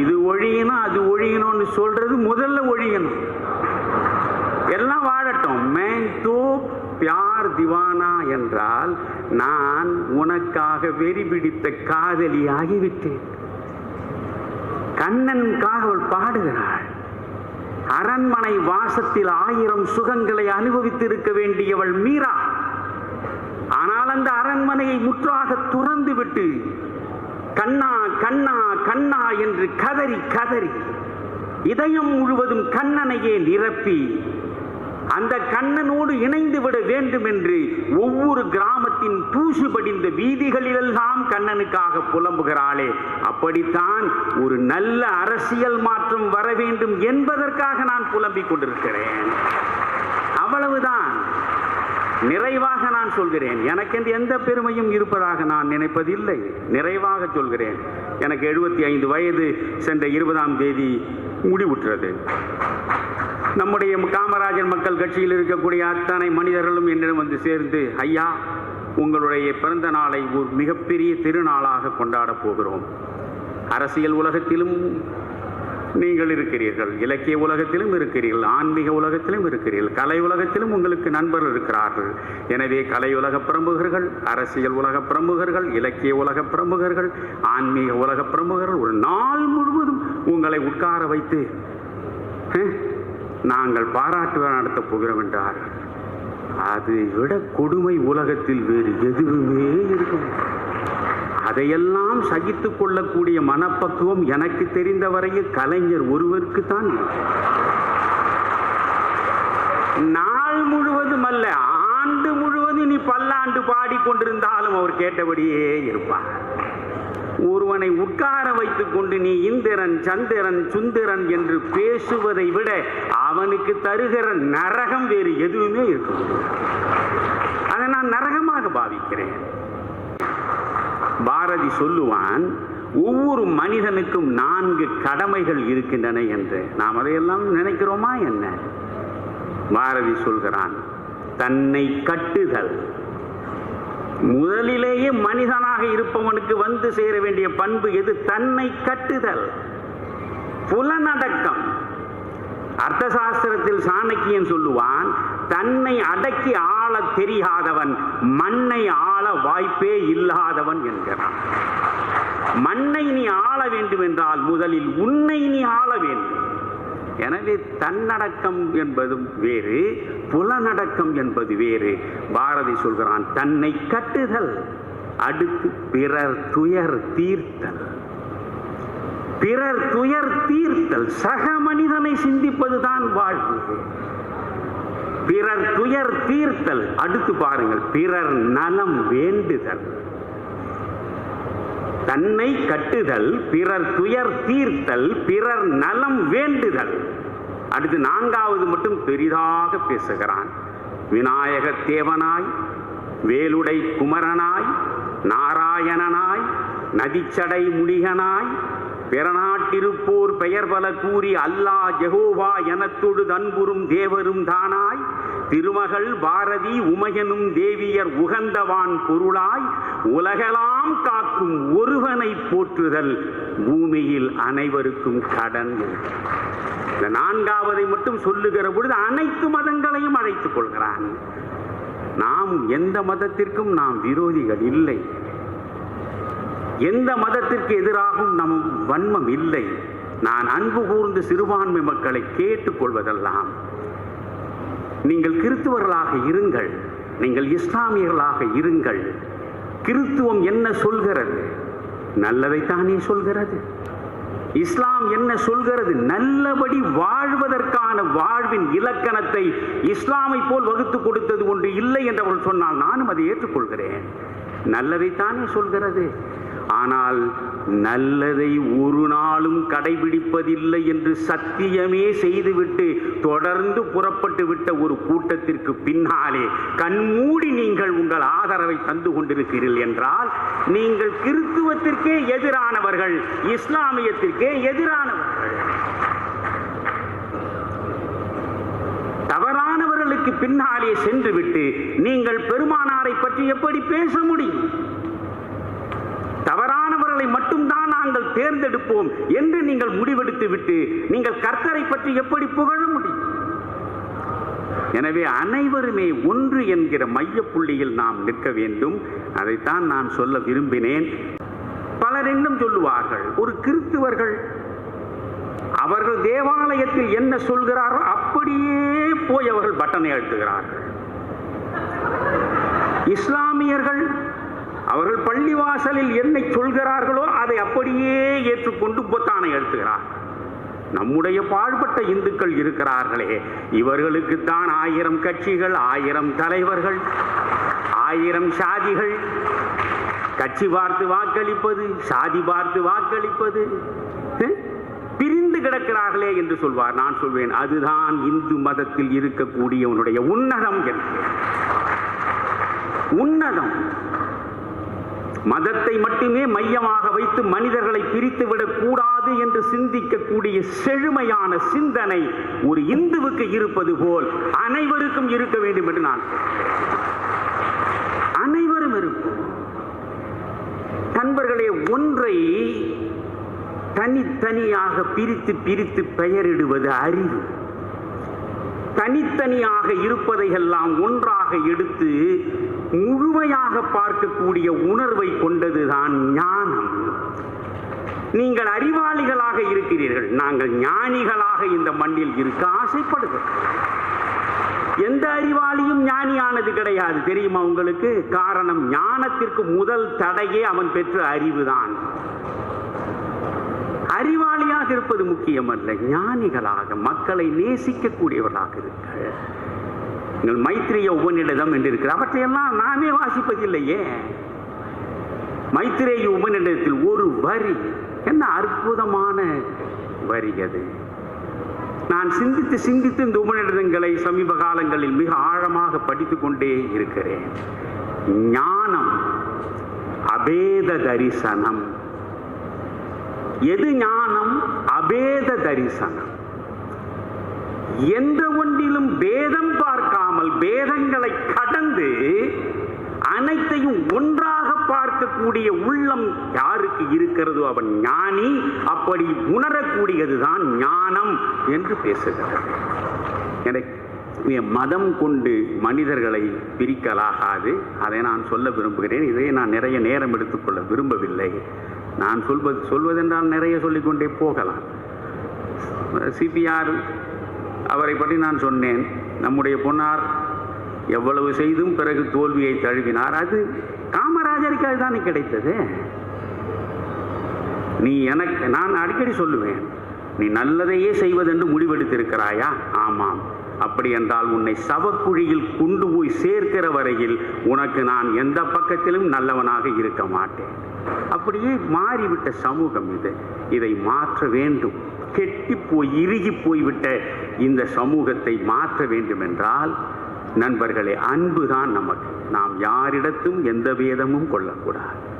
இது ஒழியணும் அது ஒழியணும்னு சொல்றது முதல்ல ஒழியணும். எல்லாம் வாழட்டும். மேன் தோ பியார் திவானா என்றால் நான் உனக்காக வெறி பிடித்த காதலி ஆகிவிட்டேன் கண்ணனுக்காக அவள் பாடுகிறாள். அரண்மனை வாசத்தில் ஆயிரம் சுகங்களை அனுபவித்திருக்க வேண்டியவள் மீரா. ஆனால் அந்த அரண்மனையை முற்றாக துறந்து விட்டு கண்ணா கண்ணா கண்ணா என்று கதறி கதறி. இதயம் முழுவதும் கண்ணனையே நிரப்பி அந்த கண்ணனோடு இணைந்து விட வேண்டும் என்று ஒவ்வொரு கிராமத்தின் தூசு படிந்த வீதிகளிலெல்லாம் கண்ணனுக்காக புலம்புகிறாளே. அப்படித்தான் ஒரு நல்ல அரசியல் மாற்றம் வர வேண்டும் என்பதற்காக நான் புலம்பிக் கொண்டிருக்கிறேன். அவ்வளவுதான். நிறைவாக நான் சொல்கிறேன். எனக்கென்று எந்த பெருமையும் இருப்பதாக நான் நினைப்பதில்லை. நிறைவாக சொல்கிறேன். எனக்கு எழுபத்தி ஐந்து வயது சென்ற இருபதாம் தேதி முடிவுற்றது. நம்முடைய காமராஜர் மக்கள் கட்சியில் இருக்கக்கூடிய அத்தனை மனிதர்களும் என்னிடம் வந்து சேர்ந்து ஐயா உங்களுடைய பிறந்த நாளை ஒரு மிகப்பெரிய திருநாளாக கொண்டாடப் போகிறோம். அரசியல் உலகத்திலும் நீங்கள் இருக்கிறீர்கள். இலக்கிய உலகத்திலும் இருக்கிறீர்கள். ஆன்மீக உலகத்திலும் இருக்கிறீர்கள். கலை உலகத்திலும் உங்களுக்கு நண்பர்கள் இருக்கிறார்கள். எனவே கலை உலக பிரமுகர்கள் அரசியல் உலக பிரமுகர்கள் இலக்கிய உலக பிரமுகர்கள் ஆன்மீக உலக பிரமுகர்கள் ஒரு நாள் முழுவதும் உங்களை உட்கார வைத்து நாங்கள் பாராட்டு நடத்தப் போகிறோம் என்றார். அதை விட கொடுமை உலகத்தில் வேறு எதுவுமே இருக்கும் அதையெல்லாம் சகித்துக் கொள்ளக்கூடிய மனப்பக்குவம் எனக்கு தெரிந்த வரையில் கலைஞர் ஒருவருக்கு தான் நாள் முழுவதும் அல்ல ஆண்டு முழுவதும் நீ பல்லாண்டு பாடிக்கொண்டிருந்தாலும் அவர் கேட்டபடியே இருப்பார். ஒருவனை உட்கார வைத்துக் கொண்டு நீ இந்திரன் சந்திரன் சுந்திரன் என்று பேசுவதை விட அவனுக்கு தருகிற நரகம் வேறு எதுவுமே இருக்க அதை நான் நரகமாக பாவிக்கிறேன். பாரதி சொல்லுவான் ஒவ்வொரு மனிதனுக்கும் நான்கு கடமைகள் இருக்கின்றன என்று. நாம் அதையெல்லாம் நினைக்கிறோமா என்ன? பாரதி சொல்கிறான் தன்னை கட்டுதல். முதலிலேயே மனிதனாக இருப்பவனுக்கு வந்து சேர வேண்டிய பண்பு எது? தன்னை கட்டுதல். புலனடக்கம். அர்த்த சாஸ்திரத்தில் சாணக்கியன் சொல்லுவான் தன்னை அடக்கி ஆள தெரியாதவன் மண்ணை ஆள வாய்ப்பே இல்லாதவன் என்கிறான். மண்ணை நீ ஆள வேண்டும் என்றால் முதலில் உன்னை நீ ஆள வேண்டும். எனவே தன்னடக்கம் என்பதும் வேறு புலநடக்கம் என்பது வேறு. பாரதி சொல்கிறான் தன்னை கட்டுதல் அடுத்து பிறர் துயர் தீர்த்தல். பிறர் துயர் தீர்த்தல் சக மனிதனை சிந்திப்பதுதான் வாழ்வு. பிறர் துயர் தீர்த்தல். அடுத்து பாருங்கள் பிறர் நலம் வேண்டுதல். தன்னை கட்டுதல் பிறர் துயர் தீர்த்தல் பிறர் நலம் வேண்டுதல். அடுத்து நான்காவது மட்டும் பெரிதாக பேசுகிறான். விநாயக தேவனாய் வேலுடை குமரனாய் நாராயணனாய் நதிச்சடை முனிகனாய் பிறநாட்டிருப்போர் பெயர் பல கூறி அல்லாஹ் ஜெகோவா எனத்தொடு தன்புறும் தேவரும் தானாய். திருமகள் பாரதி உமையனும் தேவியர் உகந்தவான் பொருளாய். உலகெல்லாம் காக்கும் ஒருவனை போற்றுதல் பூமியில் அனைவருக்கும் கடன் இந்த நான்காவதை மட்டும் சொல்லுகிற பொழுது அனைத்து மதங்களையும் அழைத்துக் கொள்கிறான். நாம் எந்த மதத்திற்கும் நாம் விரோதிகள் இல்லை. எந்த மதத்திற்கு எதிராகவும் நம் வன்மம் இல்லை. நான் அன்பு கூர்ந்து சிறுபான்மை மக்களை கேட்டுக்கொள்வதெல்லாம் நீங்கள் கிறிஸ்துவர்களாக இருங்கள். நீங்கள் இஸ்லாமியர்களாக இருங்கள். கிறித்துவம் என்ன சொல்கிறது? நல்லதைத்தானே சொல்கிறது. இஸ்லாம் என்ன சொல்கிறது? நல்லபடி வாழ்வதற்கான வாழ்வின் இலக்கணத்தை இஸ்லாமை போல் வகுத்து கொடுத்தது ஒன்று இல்லை என்று அவள் சொன்னால் நானும் அதை ஏற்றுக்கொள்கிறேன். நல்லதைத்தானே சொல்கிறது. ஆனால் நல்லதை ஒரு நாளும் கடைபிடிப்பதில்லை என்று சத்தியமே செய்துவிட்டு தொடர்ந்து புறப்பட்டு விட்ட ஒரு கூட்டத்திற்கு பின்னாலே கண்மூடி நீங்கள் உங்கள் ஆதரவை தந்து கொண்டிருக்கிறீர்கள் என்றால் நீங்கள் கிறித்துவத்திற்கே எதிரானவர்கள் இஸ்லாமியத்திற்கே எதிரானவர்கள். தவறானவர்களுக்கு பின்னாலே சென்றுவிட்டு நீங்கள் பெருமானாரை பற்றி எப்படி பேச முடியும்? தவறானவர்களை மட்டும்தான் நாங்கள் தேர்ந்தெடுப்போம் என்று நீங்கள் முடிவெடுத்து விட்டு நீங்கள் கர்த்தரை பற்றி எப்படி புகழ முடியும்? எனவே அனைவருமே ஒன்று என்கிற மைய புள்ளியில் நாம் நிற்க வேண்டும். அதைத்தான் நான் சொல்ல விரும்பினேன். பலர் இன்னும் சொல்லுவார்கள் ஒரு கிறிஸ்துவர்கள் அவர்கள் தேவாலயத்தில் என்ன சொல்கிறாரோ அப்படியே போய் அவர்கள் பட்டனை அழுத்துகிறார்கள். இஸ்லாமியர்கள் அவர்கள் பள்ளிவாசலில் என்னை சொல்கிறார்களோ அதை அப்படியே ஏற்றுக்கொண்டு பொத்தானை எழுத்துகிறார் நம்முடைய பாழ்பட்ட இந்துக்கள் இருக்கிறார்களே இவர்களுக்கு தான் ஆயிரம் கட்சிகள் ஆயிரம் தலைவர்கள் ஆயிரம் சாதிகள். கட்சி பார்த்து வாக்களிப்பது சாதி பார்த்து வாக்களிப்பது பிரிந்து கிடக்கிறார்களே என்று சொல்வார். நான் சொல்வேன் அதுதான் இந்து மதத்தில் இருக்கக்கூடியவனுடைய உன்னதம் என்று. உன்னதம். மதத்தை மட்டுமே மையமாக வைத்து மனிதர்களை பிரித்து விடக்கூடாது என்று சிந்திக்கக்கூடிய செழுமையான சிந்தனை ஒரு இந்துவுக்கு இருப்பது போல் அனைவருக்கும் இருக்க வேண்டும் என்று நான் அனைவரும் இருக்கும். நண்பர்களே ஒன்றை தனித்தனியாக பிரித்து பிரித்து பெயரிடுவது அறிவு. தனித்தனியாக இருப்பதையெல்லாம் ஒன்றாக எடுத்து முழுமையாக பார்க்கக்கூடிய உணர்வை கொண்டதுதான் ஞானம். நீங்கள் அறிவாளிகளாக இருக்கிறீர்கள். நாங்கள் ஞானிகளாக இந்த மண்ணில் இருக்க ஆசைப்படுகிறோம். எந்த அறிவாளியும் ஞானியானது கிடையாது. தெரியுமா உங்களுக்கு? காரணம் ஞானத்திற்கு முதல் தடையே அவன் பெற்ற அறிவுதான். அறிவாளியாக இருப்பது முக்கியமல்ல. ஞானிகளாக மக்களை நேசிக்கக்கூடியவர்களாக இருக்க நீங்கள் மைத்திரிய உபநிடதம் என்று இருக்கிற அவற்றையெல்லாம் நாமே வாசிப்பதில்லையே. மைத்திரேய உபநிடதத்தில் ஒரு வரி. என்ன அற்புதமான வரி அது. நான் சிந்தித்து சிந்தித்து இந்த உபநிடதங்களை சமீப காலங்களில் மிக ஆழமாக படித்துக் கொண்டே இருக்கிறேன். ஞானம் அபேத தரிசனம் எது ஞானம்? அபேத தரிசனம் எந்த ஒன்றிலும் பேதம் இல்லாமல் பேதங்களை கடந்து அனைத்தையும் ஒன்றாக பார்க்கக்கூடிய உள்ளம் யாருக்கு இருக்கிறதோ அவன் ஞானி. அப்படி உணரக்கூடியதுதான் ஞானம் என்று பேசுகிறார். மதம் கொண்டு மனிதர்களை பிரிக்கலாகாது. அதை நான் சொல்ல விரும்புகிறேன். இதை நான் நிறைய நேரம் எடுத்துக்கொள்ள விரும்பவில்லை. நான் சொல்வது சொல்வதென்றால் நிறைய சொல்லிக்கொண்டே போகலாம். சிபிஆர் அவரை பற்றி நான் சொன்னேன். நம்முடைய பொன்னார் எவ்வளவு செய்தும் பிறகு தோல்வியை தழுவினார். அது காமராஜருக்கு அதுதானே கிடைத்தது. நீ எனக்கு நான் அடிக்கடி சொல்லுவேன் நீ நல்லதையே செய்வதென்று முடிவெடுத்திருக்கிறாயா? ஆமாம். அப்படி என்றால் உன்னை சவக்குழியில் கொண்டு போய் சேர்க்கிற வரையில் உனக்கு நான் எந்த பக்கத்திலும் நல்லவனாக இருக்க மாட்டேன். அப்படியே மாறிவிட்ட சமூகம் இது. இதை மாற்ற வேண்டும். கெட்டி போய் இறுகி போய்விட்ட இந்த சமூகத்தை மாற்ற வேண்டும் என்றால் நண்பர்களே அன்புதான் நமக்கு. நாம் யாரிடத்தும் எந்த வேதமும் கொள்ளக்கூடாது.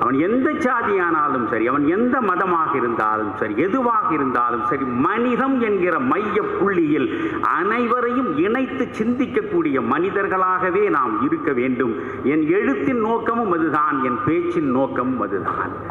அவன் எந்த சாதியானாலும் சரி அவன் எந்த மதமாக இருந்தாலும் சரி எதுவாக இருந்தாலும் சரி மனிதம் என்கிற மைய புள்ளியில் அனைவரையும் இணைத்து சிந்திக்கக்கூடிய மனிதர்களாகவே நாம் இருக்க வேண்டும். என் எழுத்தின் நோக்கமும் அதுதான் என் பேச்சின் நோக்கமும் அதுதான்.